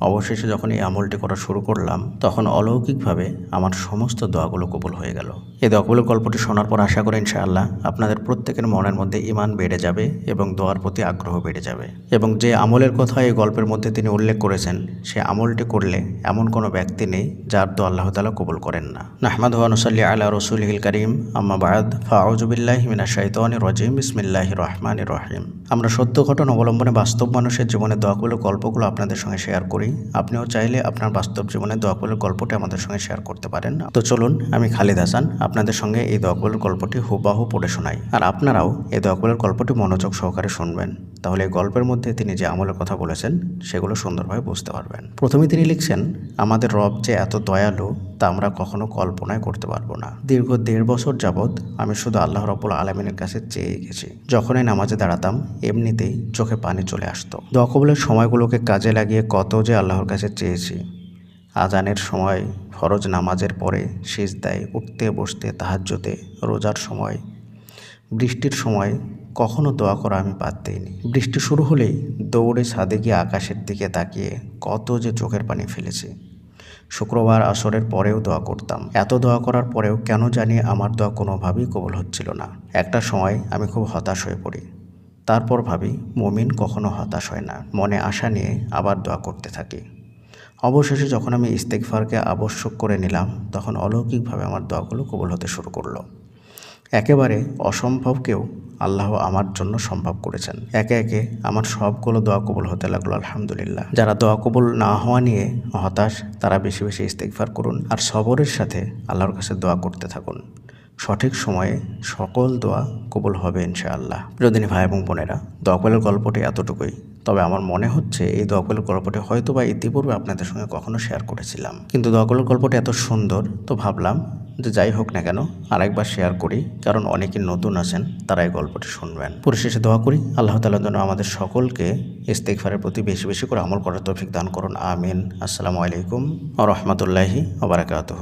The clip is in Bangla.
অবশেষে যখন এই আমলটি করা শুরু করলাম, তখন অলৌকিকভাবে আমার সমস্ত দোয়াগুলো কবুল হয়ে গেল। এই দোয়াগুলোর গল্পটি শোনার পর আশা করি ইনশাআল্লাহ আপনাদের প্রত্যেকের মনের মধ্যে ইমান বেড়ে যাবে এবং দোয়ার প্রতি আগ্রহ বেড়ে যাবে। এবং যে আমলের কথা এই গল্পের মধ্যে তিনি উল্লেখ করেছেন, সে আমলটি করলে এমন কোনো ব্যক্তি নেই যার দোয়া আল্লাহ তালা কবুল করেন না। নাহমাদ অনুসাল্লি আল্লাহ রসুল হিল করিম। আম্মা বায়াদ ফাউজুবিল্লাহ মিনা শাইতান রজিম। ইসমিল্লাহ রহমান রহিম। আমরা সত্য ঘটনা অবলম্বনে বাস্তব মানুষের জীবনে দোয়াগুলো, গল্পগুলো আপনাদের সঙ্গে শেয়ার করি। আপনিও চাইলে আপনার বাস্তব জীবনে দোয়াগুলোর গল্পটি আমাদের সঙ্গে শেয়ার করতে পারেন। তো চলুন, আমি খালিদ হাসান, আপনাদের সঙ্গে এই দোয়াগুলোর গল্পটি হুবাহু পড়ে শোনাই। আর আপনারাও এই দোয়াগুলোর গল্পটি মনোযোগ সহকারে শুনবেন। তাহলে এই গল্পের মধ্যে তিনি যে আমলের কথা বলেছেন, সেগুলো সুন্দরভাবে বুঝতে পারবেন। প্রথমে তিনি লিখছেন, আমাদের রব যে এত দয়ালু তা আমরা কখনো কল্পনাই করতে পারব না। দীর্ঘ দেড় বছর যাবৎ আমি শুধু আল্লাহ রব্বুল আলমিনের কাছে চেয়ে গেছি যখনই নামাজে দাঁড়াতাম, এমনিতেই চোখে পানি চলে আসতো। দোয়া সময়গুলোকে কাজে লাগিয়ে কত যে আল্লাহর কাছে চেয়েছি। আজানের সময়, ফরজ নামাজের পরে শেষ দেয় উঠতে বসতে তাহাজ্যতে রোজার সময়, বৃষ্টির সময় কখনো দোয়া করা আমি বাদ দিইনি বৃষ্টি শুরু হলেই দৌড়ে ছাদে গিয়ে আকাশের দিকে তাকিয়ে কত যে চোখের পানি ফেলেছি। শুক্রবার আসরের পরেও দোয়া করতাম। এত দোয়া করার পরেও কেন জানি আমার দোয়া কোনোভাবেই কবল হচ্ছিল না। একটা সময় আমি খুব হতাশ হয়ে পড়ি। তারপর ভাবি, মমিন কখনো হতাশ হয় না। মনে আশা নিয়ে আবার দোয়া করতে থাকি। অবশেষে যখন আমি ইস্তেকফারকে আবশ্যক করে নিলাম, তখন অলৌকিকভাবে আমার দোয়াগুলো কবল হতে শুরু করল। একেবারে অসম্ভবকেও আল্লাহ আমার জন্য সম্ভব করেছেন। একে একে আমার সবগুলো দোয়া কবুল হতে লাগল, আলহামদুলিল্লাহ। যারা দোয়া কবুল না হওয়া নিয়ে হতাশ, তারা বেশি বেশি ইস্তেকফার করুন আর সবরের সাথে আল্লাহর কাছে দোয়া করতে থাকুন। সঠিক সময়ে সকল দোয়া কবুল হবে ইনশাআল্লাহ। প্রিয়দিনী ভাই এবং বোনেরা দোয়াকলের গল্পটি এতটুকুই। তবে আমার মনে হচ্ছে এই দোয়াকলের গল্পটি হয়তো বা ইতিপূর্বে আপনাদের সঙ্গে কখনো শেয়ার করেছিলাম। কিন্তু দোয়াকলের গল্পটি এত সুন্দর, তো ভাবলাম যে যাই হোক না কেন, আরেকবার শেয়ার করি, কারণ অনেকে নতুন আছেন তারা এই গল্পটি শুনবেন। পরিশেষে দোয়া করি, আল্লাহ তালা যেন আমাদের সকলকে ইস্তেকফারের প্রতি বেশি বেশি করে আমল করার তৌফিক দান করুন, আমিন। আসসালামু আলাইকুম আ রহমতুল্লাহি আবরাকাতহ